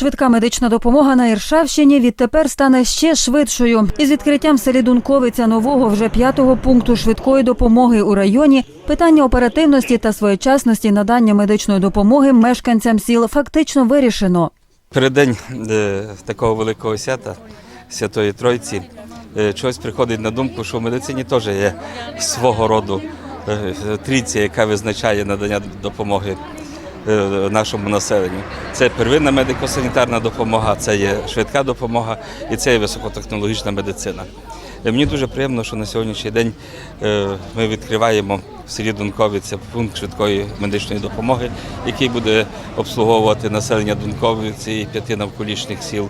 Швидка медична допомога на Іршавщині відтепер стане ще швидшою. Із відкриттям селі Дунковиця нового вже п'ятого пункту швидкої допомоги у районі питання оперативності та своєчасності надання медичної допомоги мешканцям сіл фактично вирішено. Переддень е, такого великого свята Святої Тройці е, чогось приходить на думку, що в медицині теж є свого роду е, трійця, яка визначає надання допомоги нашому населенню. Це первинна медико-санітарна допомога, це є швидка допомога і це є високотехнологічна медицина. Е, Мені дуже приємно, що на сьогоднішній день е, ми відкриваємо в селі Дункові це пункт швидкої медичної допомоги, який буде обслуговувати населення Дунковиці і п'яти навколишніх сіл,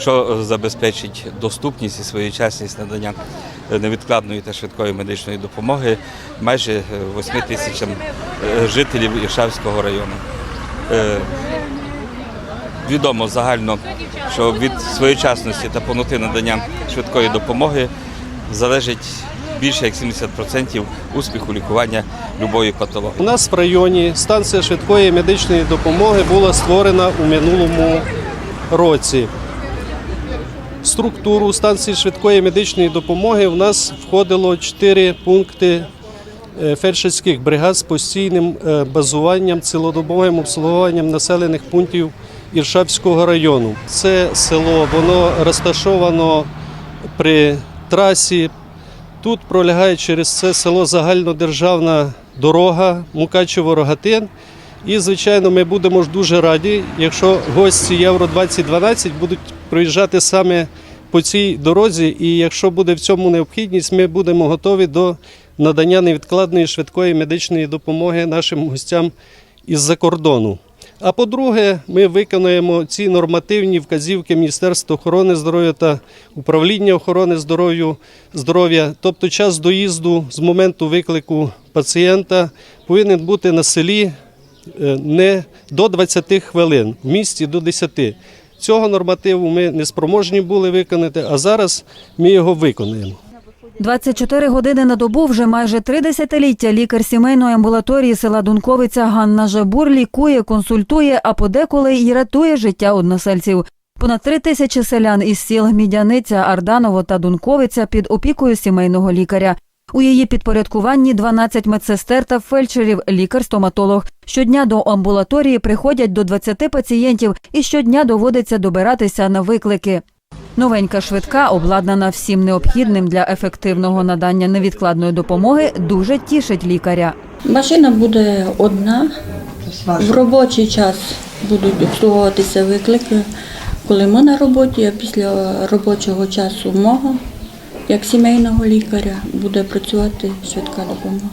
що е, забезпечить доступність і своєчасність надання е, невідкладної та швидкої медичної допомоги майже е, 8 тисячам е, жителів Іршавського району. Відомо загально, що від своєчасності та повноти надання швидкої допомоги залежить більше як 70% успіху лікування будь-якої патології. У нас в районі станція швидкої медичної допомоги була створена у минулому році. Структуру станції швидкої медичної допомоги в нас входило 4 пункти е, фельдшерських бригад з постійним е, базуванням, цілодобовим обслуговуванням населених пунктів Іршавського району. Це село, воно розташовано при трасі Тут пролягає через це село загальнодержавна дорога Мукачево-Рогатин. І, звичайно, ми будемо ж дуже раді, якщо гості Євро 2012 будуть проїжджати саме по цій дорозі. І якщо буде в цьому необхідність, ми будемо готові до надання невідкладної швидкої медичної допомоги нашим гостям із-за кордону. А по-друге, ми виконуємо ці нормативні вказівки Міністерства охорони здоров'я та управління охорони здоров'я. Тобто час доїзду з моменту виклику пацієнта повинен бути на селі е, не до 20 хвилин, в місті до 10. Цього нормативу ми не спроможні були виконати, а зараз ми його виконуємо. 24 години на добу вже майже три десятиліття лікар сімейної амбулаторії села Дунковиця Ганна Жабур лікує, консультує, а подеколи й рятує життя односельців. Понад три тисячі селян із сіл Мідяниця, Арданово та Дунковиця під опікою сімейного лікаря. У її підпорядкуванні 12 медсестер та фельдшерів, лікар-стоматолог. Щодня до амбулаторії приходять до 20 пацієнтів і щодня доводиться добиратися на виклики. Новенька швидка, обладнана всім необхідним для ефективного надання невідкладної допомоги, дуже тішить лікаря. Машина буде одна. В робочий час будуть обслуговуватися виклики, коли ми на роботі, а після робочого часу мого, як сімейного лікаря, буде працювати швидка допомога.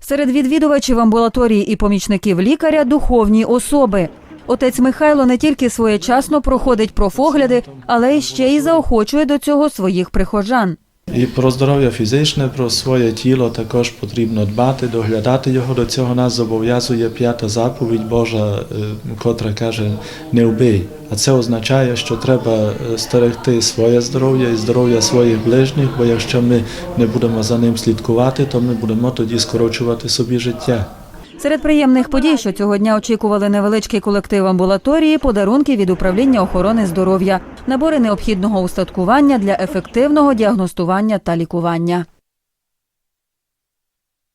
Серед відвідувачів амбулаторії і помічників лікаря духовні особи. Отець Михайло не тільки своєчасно проходить профогляди, але й ще й заохочує до цього своїх прихожан. І про здоров'я фізичне, про своє тіло також потрібно дбати, доглядати його. До цього нас зобов'язує п'ята заповідь Божа, е, котра каже не вбий. А це означає, що треба е, стерегти своє здоров'я і здоров'я своїх ближніх, бо якщо ми не будемо за ним слідкувати, то ми будемо тоді скорочувати собі життя. Серед приємних подій, що цього дня очікували невеличкий колектив амбулаторії, подарунки від управління охорони здоров'я, набори необхідного устаткування для ефективного діагностування та лікування.